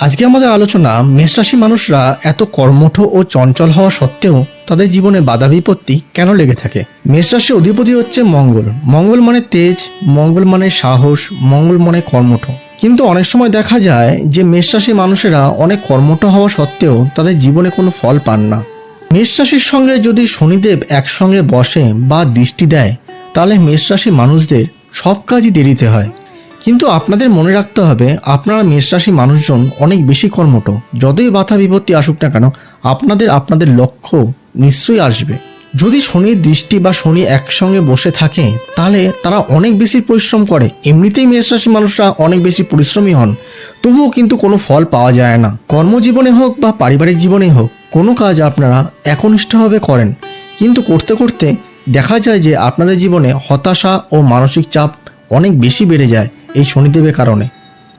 আজকে আমাদের আলোচনা মেষরাশি মানুষরা এত কর্মঠ ও চঞ্চল হওয়া সত্ত্বেও তাদের জীবনে বাধা বিপত্তি কেন লেগে থাকে? মেষরাশির অধিপতি হচ্ছে মঙ্গল। মঙ্গল মানে তেজ, মঙ্গল মানে সাহস, মঙ্গল মানে কর্মঠ। কিন্তু অনেক সময় দেখা যায় যে মেষরাশি মানুষেরা অনেক কর্মঠ হওয়া সত্ত্বেও তাদের জীবনে কোনো ফল পান না। মেষ রাশির সঙ্গে যদি শনিদেব একসঙ্গে বসে বা দৃষ্টি দেয়, তাহলে মেষ রাশি মানুষদের সব কাজই দেরিতে হয়। কিন্তু আপনাদের মনে রাখতে হবে, আপনারা মেষ রাশি মানুষজন অনেক বেশি কর্মঠ। যতই বাধা বিপত্তি আসুক না কেন, আপনাদের আপনাদের লক্ষ্য নিশ্চয়ই আসবে। যদি শনির দৃষ্টি বা শনি একসঙ্গে বসে থাকে, তাহলে তারা অনেক বেশি পরিশ্রম করে। এমনিতেই মেষ রাশি মানুষরা অনেক বেশি পরিশ্রমী হন। তবুও কিন্তু কোনো ফল পাওয়া যায় না। কর্মজীবনে হোক বা পারিবারিক জীবনেই হোক, কোনো কাজ আপনারা একনিষ্ঠভাবে করেন। কিন্তু করতে করতে দেখা যায় যে আপনাদের জীবনে হতাশা ও মানসিক চাপ অনেক বেশি বেড়ে যায়। এই শনিদেবের কারণে।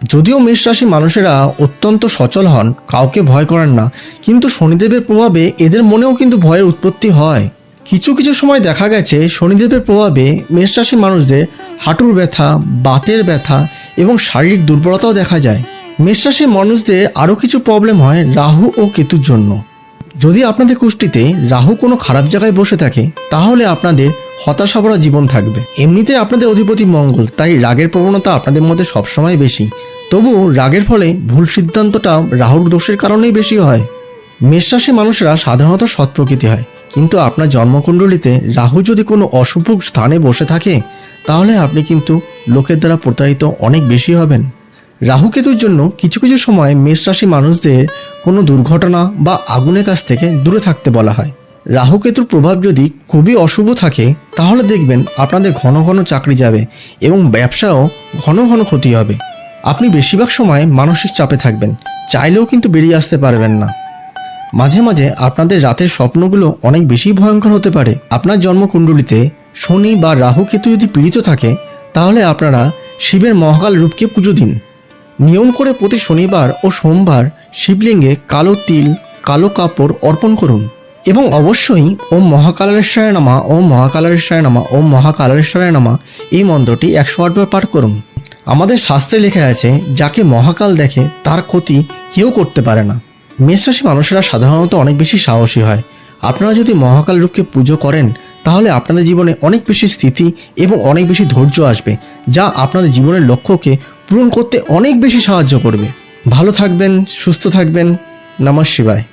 যদিও মেষ রাশি মানুষেরা অত্যন্ত সচল হন, কাউকে ভয় করেন না, কিন্তু শনিদেবের প্রভাবে এদের মনেও কিন্তু ভয়ের উৎপত্তি হয়। কিছু কিছু সময় দেখা গেছে, শনিদেবের প্রভাবে মেষ রাশি মানুষদের হাঁটুর ব্যথা, বাতের ব্যথা এবং শারীরিক দুর্বলতাও দেখা যায়। মেষ রাশির মানুষদের আরও কিছু প্রবলেম হয় রাহু ও কেতুর জন্য। যদি আপনাদের কুষ্টিতে রাহু কোনো খারাপ জায়গায় বসে থাকে, তাহলে আপনাদের হতাশা ভরা জীবন থাকবে। এমনিতে আপনাদের অধিপতি মঙ্গল, তাই রাগের প্রবণতা আপনাদের মধ্যে সবসময় বেশি। তবু রাগের ফলে ভুল সিদ্ধান্তটা রাহুর দোষের কারণেই বেশি হয়। মেষরাশি মানুষরা সাধারণত সৎ প্রকৃতি হয়। কিন্তু আপনার জন্মকুণ্ডলিতে রাহু যদি কোনো অশুভ স্থানে বসে থাকে, তাহলে আপনি কিন্তু লোকের দ্বারা প্রতারিত অনেক বেশি হবেন। রাহুকেতুর জন্য কিছু কিছু সময় মেষ রাশি মানুষদের কোনো দুর্ঘটনা বা আগুনের কাছ থেকে দূরে থাকতে বলা হয়। রাহুকেতুর প্রভাব যদি খুবই অশুভ থাকে, তাহলে দেখবেন আপনাদের ঘন ঘন চাকরি যাবে এবং ব্যবসাও ঘন ঘন ক্ষতি হবে। আপনি বেশিরভাগ সময় মানসিক চাপে থাকবেন, চাইলেও কিন্তু বেরিয়ে আসতে পারবেন না। মাঝে মাঝে আপনাদের রাতের স্বপ্নগুলো অনেক বেশি ভয়ঙ্কর হতে পারে। আপনার জন্মকুণ্ডলিতে শনি বা রাহু কেতু যদি পীড়িত থাকে, তাহলে আপনারা শিবের মহাকাল রূপকে পুজো দিন। নিয়ম করে প্রতি শনিবার ও সোমবার শিবলিঙ্গে কালো তিল, কালো কাপড় অর্পণ করুন। এবং অবশ্যই ওম মহাকালেশ্বরায় নামা, ওম মহাকালেশ্বরায় নামা, ওম মহাকালেশ্বরায় নামা, এই মন্ত্রটি একশো আটবার পাঠ করুন। আমাদের শাস্ত্রে লেখা আছে, যাকে মহাকাল দেখে তার ক্ষতি কেউ করতে পারে না। মেষরাশি মানুষেরা সাধারণত অনেক বেশি সাহসী হয়। আপনারা যদি মহাকাল রূপকে পুজো করেন, তাহলে আপনাদের জীবনে অনেক বেশি স্থিতি এবং অনেক বেশি ধৈর্য আসবে, যা আপনাদের জীবনের লক্ষ্যকে পূরণ করতে অনেক বেশি সাহায্য করবে। ভালো থাকবেন, সুস্থ থাকবেন। নমঃ শিবায়।